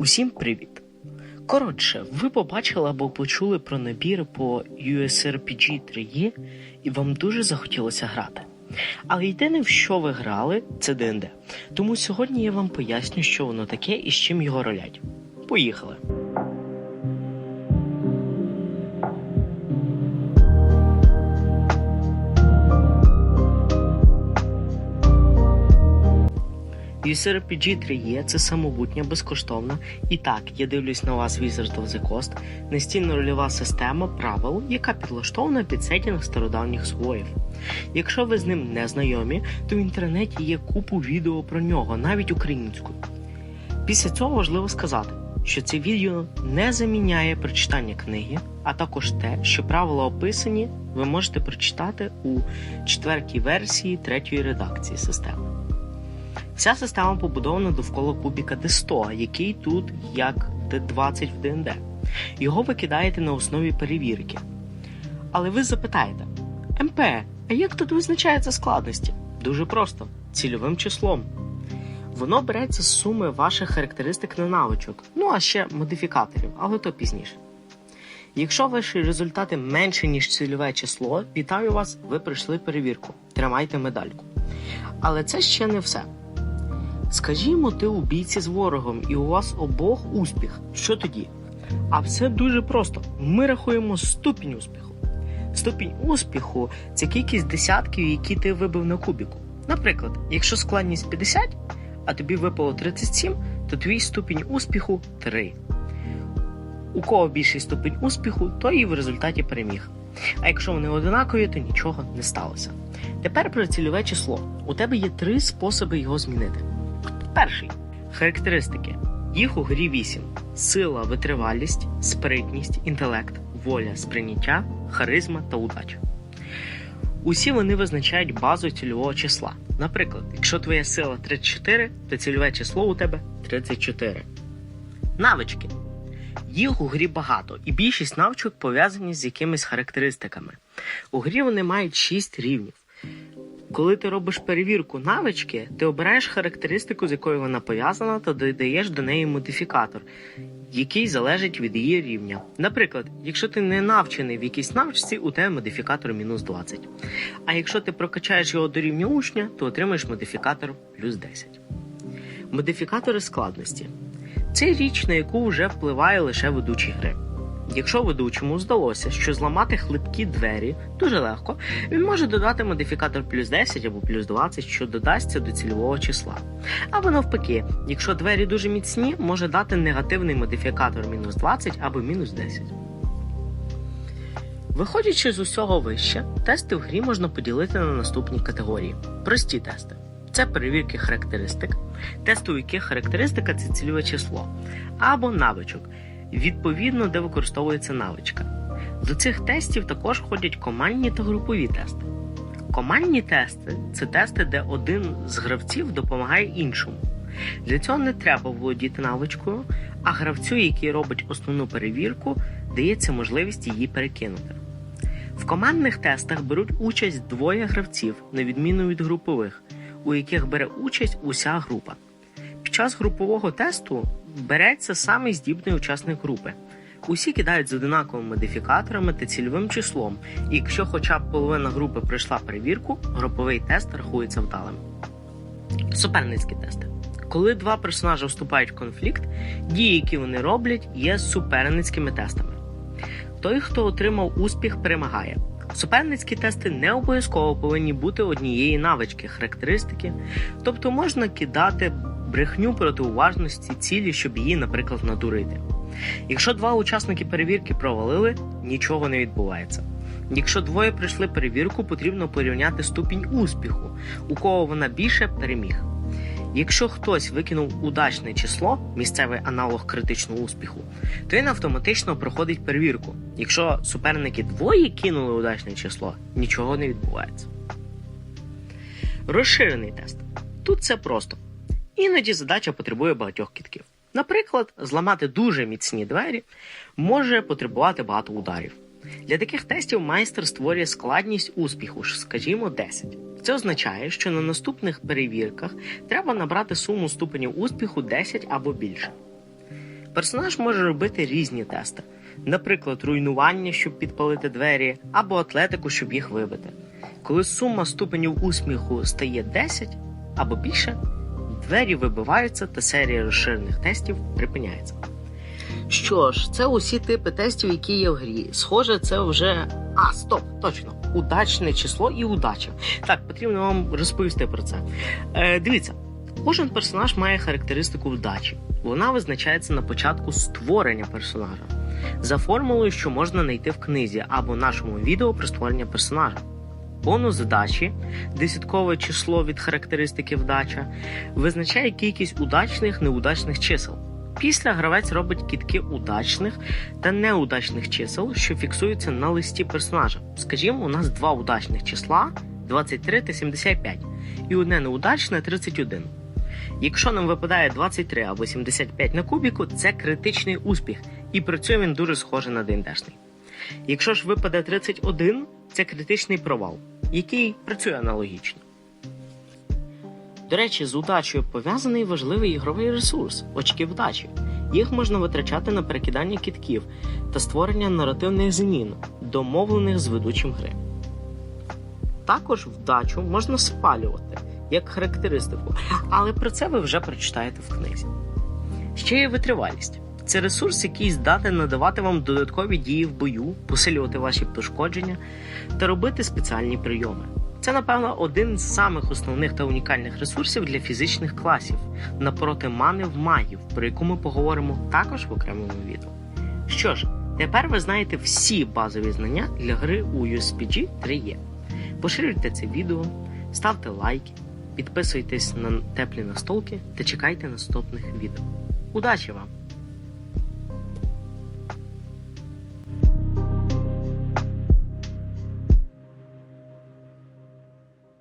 Усім привіт! Коротше, ви побачили або почули про набір по USRPG 3E і вам дуже захотілося грати. Але йде не в що ви грали, це ДНД. Тому сьогодні я вам поясню, що воно таке і з чим його ролять. Поїхали! USRPG 3E – це самобутня, безкоштовна. І так, я дивлюсь на вас Wizard of the Coast, настільно рольова система правил, яка підлаштована під сетінг стародавніх своїв. Якщо ви з ним не знайомі, то в інтернеті є купу відео про нього, навіть українською. Після цього важливо сказати, що це відео не заміняє прочитання книги, а також те, що правила описані, ви можете прочитати у четвертій версії третьої редакції системи. Вся система побудована довкола кубіка D100, який тут як D20 в ДНД. Його ви кидаєте на основі перевірки. Але ви запитаєте: МП, а як тут визначається складності? Дуже просто цільовим числом. Воно береться з суми ваших характеристик на навичок, ну а ще модифікаторів, але то пізніше. Якщо ваші результати менше, ніж цільове число, вітаю вас, ви пройшли перевірку. Тримайте медальку. Але це ще не все. Скажімо, ти у бійці з ворогом, і у вас обох успіх. Що тоді? А все дуже просто. Ми рахуємо ступінь успіху. Ступінь успіху це кількість десятків, які ти вибив на кубіку. Наприклад, якщо складність 50, а тобі випало 37, то твій ступінь успіху 3. У кого більший ступінь успіху, той і в результаті переміг. А якщо вони одинакові, то нічого не сталося. Тепер про цільове число. У тебе є три способи його змінити. Перший характеристики. Їх у грі 8: сила, витривалість, спритність, інтелект, воля, сприйняття, харизма та удача. Усі вони визначають базу цільового числа. Наприклад, якщо твоя сила 34, то цільове число у тебе 34. Навички. Їх у грі багато, і більшість навичок пов'язані з якимись характеристиками. У грі вони мають 6 рівнів. Коли ти робиш перевірку навички, ти обираєш характеристику, з якою вона пов'язана, та додаєш до неї модифікатор, який залежить від її рівня. Наприклад, якщо ти не навчений в якійсь навичці, у тебе модифікатор мінус 20. А якщо ти прокачаєш його до рівня учня, то отримаєш модифікатор плюс 10. Модифікатори складності це річ, на яку вже впливає лише ведучі гри. Якщо ведучому вдалося, що зламати хлипкі двері дуже легко, він може додати модифікатор плюс 10 або плюс 20, що додасться до цільового числа. Або навпаки, якщо двері дуже міцні, може дати негативний модифікатор мінус 20 або мінус 10. Виходячи з усього вище, тести в грі можна поділити на наступні категорії: прості тести. Це перевірки характеристик, тести, у яких характеристика це цільове число, або навичок відповідно, де використовується навичка. До цих тестів також входять командні та групові тести. Командні тести це тести, де один з гравців допомагає іншому. Для цього не треба володіти навичкою, а гравцю, який робить основну перевірку, дається можливість її перекинути. В командних тестах беруть участь двоє гравців, на відміну від групових, у яких бере участь уся група. Під час групового тесту береться самий здібний учасник групи. Усі кидають з одинаковими модифікаторами та цільовим числом, і якщо хоча б половина групи пройшла перевірку, груповий тест рахується вдалим. Суперницькі тести. Коли два персонажі вступають в конфлікт, дії, які вони роблять, є суперницькими тестами. Той, хто отримав успіх, перемагає. Суперницькі тести не обов'язково повинні бути однієї навички, характеристики, тобто можна кидати брехню проти уважності цілі, щоб її, наприклад, надурити. Якщо два учасники перевірки провалили, нічого не відбувається. Якщо двоє пройшли перевірку, потрібно порівняти ступінь успіху, у кого вона більше переміг. Якщо хтось викинув удачне число, місцевий аналог критичного успіху, то він автоматично проходить перевірку. Якщо суперники двоє кинули удачне число, нічого не відбувається. Розширений тест. Тут це просто. Іноді задача потребує багатьох кітків. Наприклад, зламати дуже міцні двері може потребувати багато ударів. Для таких тестів майстер створює складність успіху, скажімо, 10. Це означає, що на наступних перевірках треба набрати суму ступенів успіху 10 або більше. Персонаж може робити різні тести, наприклад, руйнування, щоб підпалити двері, або атлетику, щоб їх вибити. Коли сума ступенів усміху стає 10 або більше, двері вибиваються та серія розширених тестів припиняється. Що ж, це усі типи тестів, які є в грі. Схоже, це вже. А, стоп, точно. Удачне число і удача. Так, потрібно вам розповісти про це. Е, дивіться, кожен персонаж має характеристику вдачі. Вона визначається на початку створення персонажа за формулою, що можна знайти в книзі або нашому відео про створення персонажа. Бонус вдачі, десяткове число від характеристики вдача, визначає кількість удачних неудачних чисел. Після гравець робить кітки удачних та неудачних чисел, що фіксуються на листі персонажа. Скажімо, у нас два удачних числа 23 та 75, і одне неудачне 31. Якщо нам випадає 23 або 75 на кубіку, це критичний успіх, і працює він дуже схоже на ДНДшний. Якщо ж випаде 31, це критичний провал, який працює аналогічно. До речі, з удачею пов'язаний важливий ігровий ресурс очки вдачі. Їх можна витрачати на перекидання кітків та створення наративних змін, домовлених з ведучим гри. Також вдачу можна спалювати як характеристику, але про це ви вже прочитаєте в книзі. Ще є витривалість. Це ресурс, який здатен надавати вам додаткові дії в бою, посилювати ваші пошкодження та робити спеціальні прийоми. Це, напевно, один з самих основних та унікальних ресурсів для фізичних класів напроти мани в магів, про яку ми поговоримо також в окремому відео. Що ж, тепер ви знаєте всі базові знання для гри у USPG 3E. Поширюйте це відео, ставте лайки, підписуйтесь на теплі настолки та чекайте наступних відео. Удачі вам!